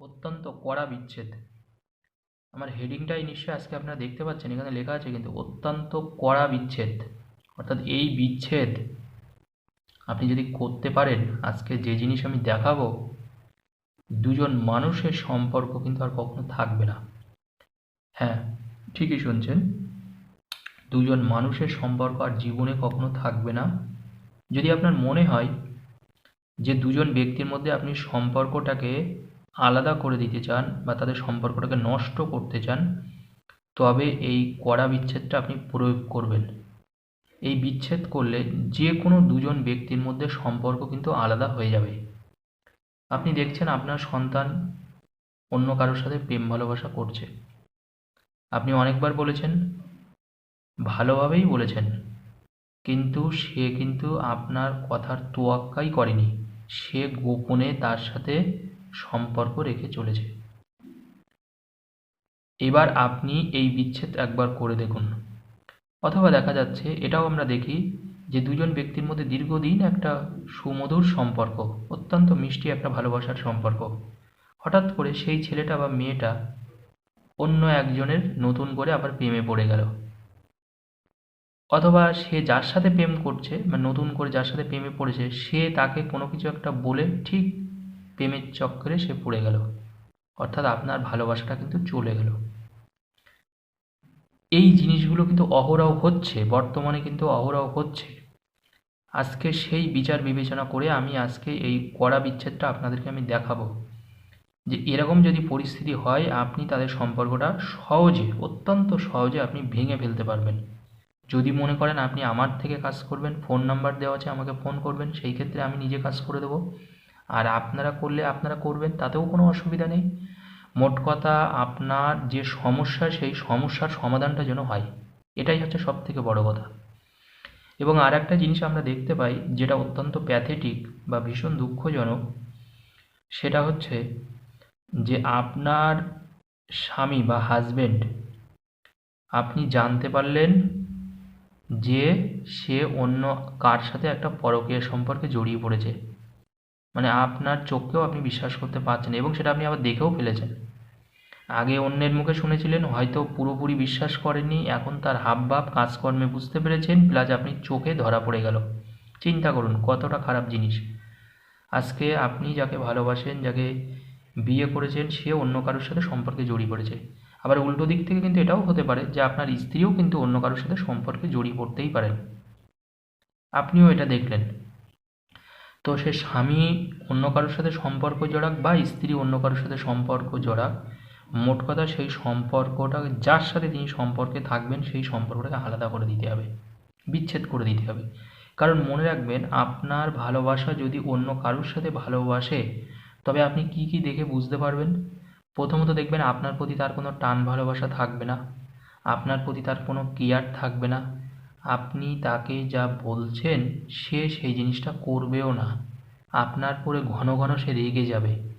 অত্যন্ত কড়া বিচ্ছেদ। আমার হেডিংটাই নিশ্চয়ই আজকে আপনারা দেখতে পাচ্ছেন, এখানে লেখা আছে কিন্তু অত্যন্ত কড়া বিচ্ছেদ। অর্থাৎ এই বিচ্ছেদ আপনি যদি করতে পারেন, আজকে যে জিনিস আমি দেখাবো, দুজন মানুষের সম্পর্ক কিন্তু আর কখনো থাকবে না। হ্যাঁ ঠিকই শুনছেন। দুজন মানুষের সম্পর্ক আর জীবনে কখনো থাকবে না। যদি আপনার মনে হয় যে দুজন ব্যক্তির মধ্যে আপনি সম্পর্কটাকে আলাদা করে দিতে চান বা তাদের সম্পর্কটাকে নষ্ট করতে চান, তবে এই কড়া বিচ্ছেদটা আপনি প্রয়োগ করবেন। এই বিচ্ছেদ করলে যে কোনো দুজন ব্যক্তির মধ্যে সম্পর্ক কিন্তু আলাদা হয়ে যাবে। আপনি দেখছেন আপনার সন্তান অন্য কারোর সাথে প্রেম ভালোবাসা করছে। আপনি অনেকবার বলেছেন, ভালোভাবেই বলেছেন। কিন্তু সে কিন্তু আপনার কথার তোয়াক্কাই করেনি। সে গোপনে তার সাথে সম্পর্ক রেখে চলেছে এবার আপনি এই বিচ্ছেদ একবার করে দেখুন। অথবা দেখা যাচ্ছে, এটাও আমরা দেখি যে দুজন ব্যক্তির মধ্যে দীর্ঘদিন একটা সুমধুর সম্পর্ক, অত্যন্ত মিষ্টি একটা ভালোবাসার সম্পর্ক। হঠাৎ করে সেই ছেলেটা বা মেয়েটা অন্য একজনের নতুন করে আবার প্রেমে পড়ে গেল। অথবা সে যার সাথে প্রেম করছে বা নতুন করে যার সাথে প্রেমে পড়েছে, সে তাকে কোনো কিছু একটা বলে ঠিক প্রেমের চক্করে সে পড়ে গেল। অর্থাৎ আপনার ভালোবাসাটা কিন্তু চলে গেল। এই জিনিসগুলো কিন্তু অহরহ হচ্ছে, বর্তমানে কিন্তু অহরহ হচ্ছে। আজকে সেই বিচার বিবেচনা করে আমি আজকে এই কড়া বিচ্ছেদটা আপনাদেরকে আমি দেখাবো। যে এরকম যদি পরিস্থিতি হয়, আপনি তাদের সম্পর্কটা সহজে, অত্যন্ত সহজে আপনি ভেঙে ফেলতে পারবেন। যদি মনে করেন আপনি আমার থেকে কাজ করবেন, ফোন নাম্বার দেওয়া আছে, আমাকে ফোন করবেন, সেই ক্ষেত্রে আমি নিজে কাজ করে দেবো। আর আপনারা করলে আপনারা করবেন, তাতেও কোনো অসুবিধা নেই। মোট কথা আপনার যে সমস্যা, সেই সমস্যার সমাধানটা যেন হয়। এটাই হচ্ছে সব থেকে বড় কথা। এবং আর একটা জিনিস আমরা দেখতে পাই, যেটা অত্যন্ত প্যাথেটিক বা ভীষণ দুঃখজনক, সেটা হচ্ছে যে আপনার স্বামী বা হাজবেন্ড আপনি জানতে পারলেন যে সে অন্য কার সাথে একটা পরকীয়া সম্পর্কে জড়িয়ে পড়েছে। মানে আপনার চোখকেও আপনি বিশ্বাস করতে পারছেন এবং সেটা আপনি আবার দেখেও ফেলেছেন। আগে অন্যের মুখে শুনেছিলেন, হয়তো পুরোপুরি বিশ্বাস করেননি, এখন তার হাবভাব, কাজকর্মে বুঝতে পেরেছেন প্লাস আপনি চোখে ধরা পড়ে গেল। চিন্তা করুন, কতটা খারাপ জিনিস। আজকে আপনি যাকে ভালোবাসেন, যাকে বিয়ে করেছেন সে অন্য কারোর সাথে সম্পর্কে জড়িয়ে পড়েছে। আবার উল্টো দিক থেকে কিন্তু এটাও হতে পারে যে আপনার স্ত্রীও কিন্তু অন্য কারোর সাথে সম্পর্কে জড়িয়ে পড়তেই পারেন। আপনিও এটা দেখলেন। তো সে স্বামী অন্য কারোর সাথে সম্পর্ক জড়াক বা স্ত্রী অন্য কারোর সাথে সম্পর্ক জড়াক, মোট কথা সেই সম্পর্কটা, যার সাথে তিনি সম্পর্কে থাকবেন, সেই সম্পর্কটাকে আলাদা করে দিতে হবে, বিচ্ছেদ করে দিতে হবে। কারণ মনে রাখবেন, আপনার ভালোবাসা যদি অন্য কারোর সাথে ভালোবাসে, তবে আপনি কি কি দেখে বুঝতে পারবেন? প্রথমত দেখবেন, আপনার প্রতি তার কোনো টান ভালোবাসা থাকবে না, আপনার প্রতি তার কোনো কেয়ার থাকবে না আপনি তাকে যা বলছেন সে সেই জিনিসটা করবেও না। আপনার পরে ঘন ঘন সে রেগে যাবে।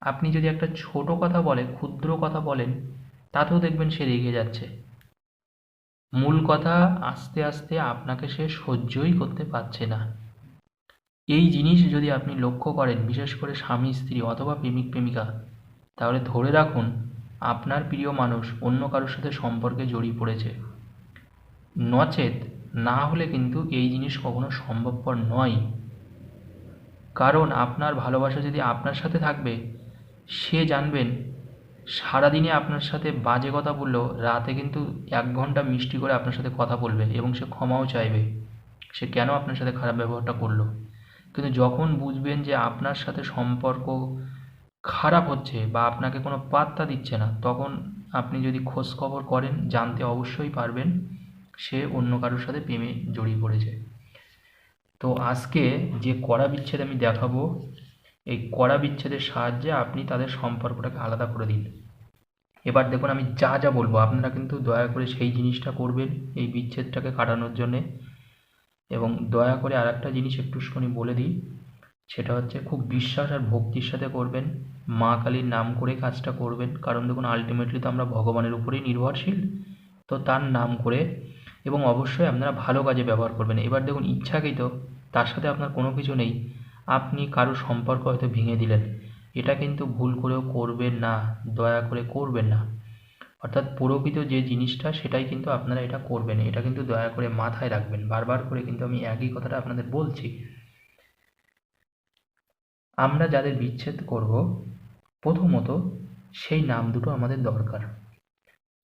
আপনি যদি একটা ছোট কথা বলে ক্ষুদ্র কথা বলেন, তাতেও দেখবেন সে রেগে যাচ্ছে। মূল কথা, আস্তে আস্তে আপনাকে সে সহ্যই করতে পারছে না। এই জিনিস যদি আপনি লক্ষ্য করেন, বিশেষ করে স্বামী, স্ত্রী অথবা প্রেমিক, প্রেমিকা, তাহলে ধরে রাখুন, আপনার প্রিয় মানুষ অন্য কারোর সাথে সম্পর্কে জড়িয়ে পড়েছে। নচেত না হলে কিন্তু এই জিনিস কখনো সম্ভবপর নয়। কারণ আপনার ভালোবাসা যদি আপনার সাথে থাকবে, সে জানবেন সারাদিনে আপনার সাথে বাজে কথা বললেও রাতে কিন্তু এক ঘণ্টা মিষ্টি করে আপনার সাথে কথা বলবে এবং সে ক্ষমাও চাইবে। সে কেন আপনার সাথে খারাপ ব্যবহারটা করল? কিন্তু যখন বুঝবেন যে আপনার সাথে সম্পর্ক খারাপ হচ্ছে বা আপনাকে কোনো পাত্তা দিচ্ছে না, তখন আপনি যদি খোঁজখবর করেন, জানতে অবশ্যই পারবেন। সে অন্য কারোর সাথে প্রেমে জড়িয়ে পড়েছে। তো আজকে যে কড়া বিচ্ছেদ আমি দেখাবো, এই কড়া বিচ্ছেদের সাহায্যে আপনি তাদের সম্পর্কটাকে আলাদা করে দিন। এবার দেখুন আমি যা যা বলব, আপনারা কিন্তু দয়া করে সেই জিনিসটা করবেন এই বিচ্ছেদটাকে কাটানোর জন্যে। এবং দয়া করে আর একটা জিনিস একটুখানি বলে দিই, সেটা হচ্ছে খুব বিশ্বাস আর ভক্তির সাথে করবেন। মা কালীর নাম করে কাজটা করবেন। কারণ দেখুন আলটিমেটলি তো আমরা ভগবানের উপরেই নির্ভরশীল। তো তার নাম করে এবং অবশ্যই আপনারা ভালো কাজে ব্যবহার করবেন। এবার দেখুন, ইচ্ছাকৃত, তার সাথে আপনার কোনো কিছু নেই। আপনি কারও সম্পর্ক হয়তো ভেঙে দিলেন। এটা কিন্তু ভুল করেও করবেন না, দয়া করে করবেন না। অর্থাৎ প্রকৃত যে জিনিসটা, সেটাই কিন্তু আপনারা এটা করবেন। এটা কিন্তু দয়া করে মাথায় রাখবেন। বারবার করে কিন্তু আমি একই কথাটা আপনাদের বলছি। আমরা যাদের বিচ্ছেদ করব, প্রথমত সেই নাম দুটো আমাদের দরকার।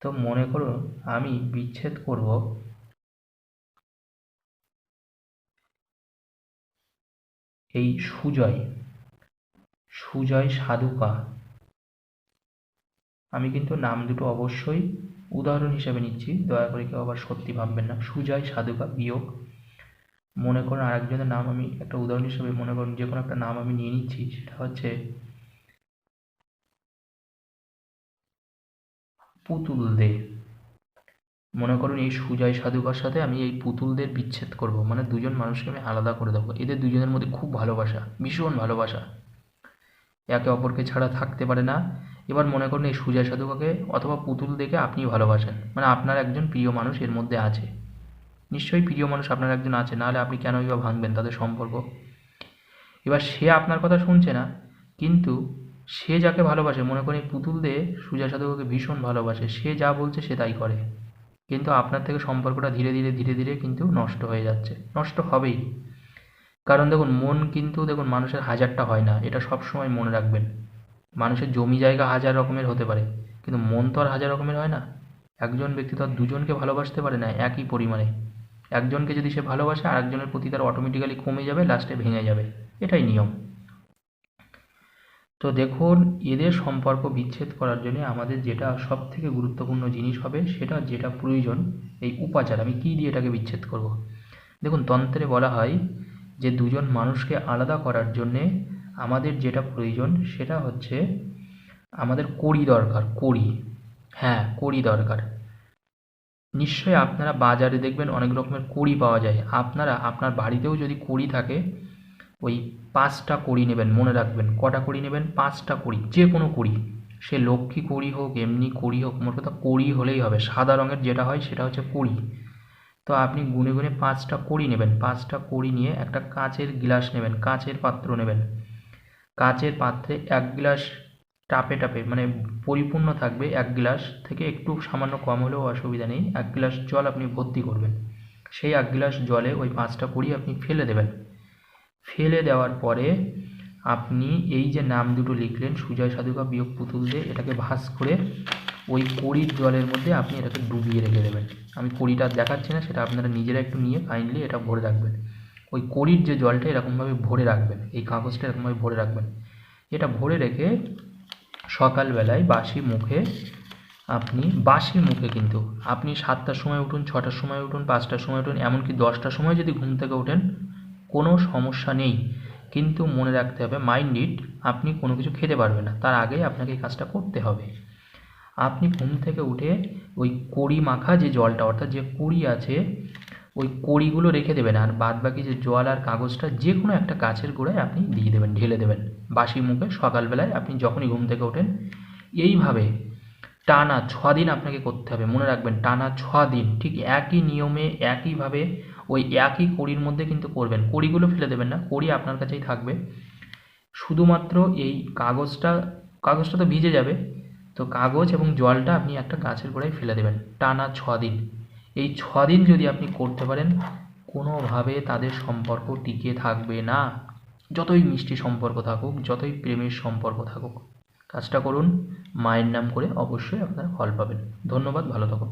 তো মনে করুন, আমি বিচ্ছেদ করব এই সুজয় সুজয় সাধুকা। আমি কিন্তু নাম দুটো অবশ্যই উদাহরণ হিসেবে নিচ্ছি, দয়া করে কেউ আবার সত্যি ভাববেন না। সুজয় সাধুকা বিয়োগ। মনে করুন আরেকজনের নাম আমি একটা উদাহরণ হিসেবে মনে করুন, যে কোনো একটা নাম আমি নিয়ে নিচ্ছি, সেটা হচ্ছে পুতুল দে। মনে করুন এই সুজয় সাধুকার সাথে আমি এই পুতুলদের বিচ্ছেদ করব। মানে দুজন মানুষকে আমি আলাদা করে দেবো। এদের দুজনের মধ্যে খুব ভালোবাসা, ভীষণ ভালোবাসা। একে অপরকে ছাড়া থাকতে পারে না। এবার মনে করুন এই সুজয় সাধুকাকে অথবা পুতুল দেখে আপনি ভালোবাসেন। মানে আপনার একজন প্রিয় মানুষ এর মধ্যে আছে। নিশ্চয়ই প্রিয় মানুষ আপনার একজন আছে, নাহলে আপনি কেনই বা ভাঙবেন তাদের সম্পর্ক। এবার সে আপনার কথা শুনছে না, কিন্তু সে যাকে ভালোবাসে, মনে করেন পুতুল দে সুজয় সাধুকে ভীষণ ভালোবাসে। সে যা বলছে সে তাই করে। কিন্তু আপনার থেকে সম্পর্কটা ধীরে ধীরে ধীরে ধীরে কিন্তু নষ্ট হয়ে যাচ্ছে। নষ্ট হবেই। কারণ দেখুন, মন কিন্তু দেখুন, মানুষের হাজারটা হয় না। এটা সব সময় মনে রাখবেন। মানুষের জমি জায়গা হাজার রকমের হতে পারে। কিন্তু মন তো আর হাজার রকমের হয় না। একজন ব্যক্তি তো আর দুজনকে ভালোবাসতে পারে না একই পরিমাণে। একজনকে যদি সে ভালোবাসে আর একজনের প্রতি তার অটোমেটিক্যালি কমে যাবে লাস্টে ভেঙে যাবে। এটাই নিয়ম। তো দেখুন, এদের সম্পর্ক বিচ্ছেদ করার জন্য আমাদের যেটা সব থেকে গুরুত্বপূর্ণ জিনিস হবে, সেটা যেটা প্রয়োজন, এই উপাচার। আমি কী দিয়ে এটাকে বিচ্ছেদ করব। দেখুন, তন্ত্রে বলা হয় যে দুজন মানুষকে আলাদা করার জন্যে আমাদের যেটা প্রয়োজন, সেটা হচ্ছে আমাদের কড়ি দরকার, কড়ি। হ্যাঁ কড়ি দরকার। নিশ্চয়ই আপনারা বাজারে দেখবেন অনেক রকমের কড়ি পাওয়া যায়। আপনারা, আপনার বাড়িতেও যদি কড়ি থাকে ওই পাঁচটা কড়ি নেবেন, মনে রাখবেন, কটা কড়ি নেবেন? পাঁচটা কড়ি, যে কোনো কড়ি। সে লক্ষ্মী কড়ি হোক, এমনি কড়ি হোক, মোট কথা কড়ি হলেই হবে। সাদা রঙের যেটা হয় সেটা হচ্ছে কড়ি। তো আপনি গুনে গুনে পাঁচটা কড়ি নেবেন। পাঁচটা কড়ি নিয়ে একটা কাঁচের গ্লাস নেবেন, কাঁচের পাত্র নেবেন। কাঁচের পাত্রে এক গ্লাস টাপে টাপে মানে পরিপূর্ণ থাকবে এক গ্লাস থেকে একটু সামান্য কম হলেও অসুবিধা নেই। এক গ্লাস জল আপনি ভর্তি করবেন। সেই এক গ্লাস জলে ওই পাঁচটা কড়ি আপনি ফেলে দেবেন। ফেলে দেওয়ার পরে আপনি এই যে নাম দুটো লিখলেন, সুজয় সাধুকা বিয়োগ পুতুল দিয়ে, এটাকে ভাস করে ওই কড়ির জলের মধ্যে আপনি এটাকে ডুবিয়ে রেখে দেবেন। আমি কড়িটা দেখাচ্ছি না, সেটা আপনারা নিজেরা একটু নিয়ে কাইন্ডলি এটা ভরে রাখবেন। ওই কড়ির যে জলটা এরকমভাবে ভরে রাখবেন, এই কাগজটা এরকমভাবে ভরে রাখবেন। এটা ভরে রেখে সকালবেলায় বাসি মুখে আপনি, বাসি মুখে কিন্তু আপনি সাতটার সময় উঠুন, ছটার সময় উঠুন, পাঁচটার সময় উঠুন, এমনকি দশটার সময় যদি ঘুম থেকে ওঠেন কোনো সমস্যা নেই। কিন্তু মনে রাখতে হবে মাইন্ড ইট আপনি কোনো কিছু খেতে পারবেন না। তার আগেই আপনাকে এই কাজটা করতে হবে। আপনি ঘুম থেকে উঠে ওই কড়ি মাখা যে জলটা, অর্থাৎ যে কুড়ি আছে, ওই কড়িগুলো রেখে দেবেন আর বাদ বাকি যে জল আর কাগজটা যে কোনো একটা গাছের গোড়ায় আপনি দিয়ে দেবেন, ঢেলে দেবেন। বাসি মুখে সকালবেলায় আপনি যখনই ঘুম থেকে ওঠেন, এইভাবে টানা ছ দিন আপনাকে করতে হবে। মনে রাখবেন, টানা ছ দিন ঠিক একই নিয়মে, একইভাবে ওই একই কড়ির মধ্যে কিন্তু করবেন। কড়িগুলো ফেলে দেবেন না, কড়ি আপনার কাছেই থাকবে। শুধুমাত্র এই কাগজটা কাগজটা তো ভিজে যাবে, তো কাগজ এবং জলটা আপনি একটা গাছের গোড়ায় ফেলে দেবেন টানা ছ দিন। এই ছ দিন যদি আপনি করতে পারেন, কোনোভাবে তাদের সম্পর্ক টিকে থাকবে না। যতই মিষ্টি সম্পর্ক থাকুক, যতই প্রেমের সম্পর্ক থাকুক, কাজটা করুন, মায়ের নাম করে অবশ্যই আপনারা ফল পাবেন। ধন্যবাদ, ভালো থাকুন।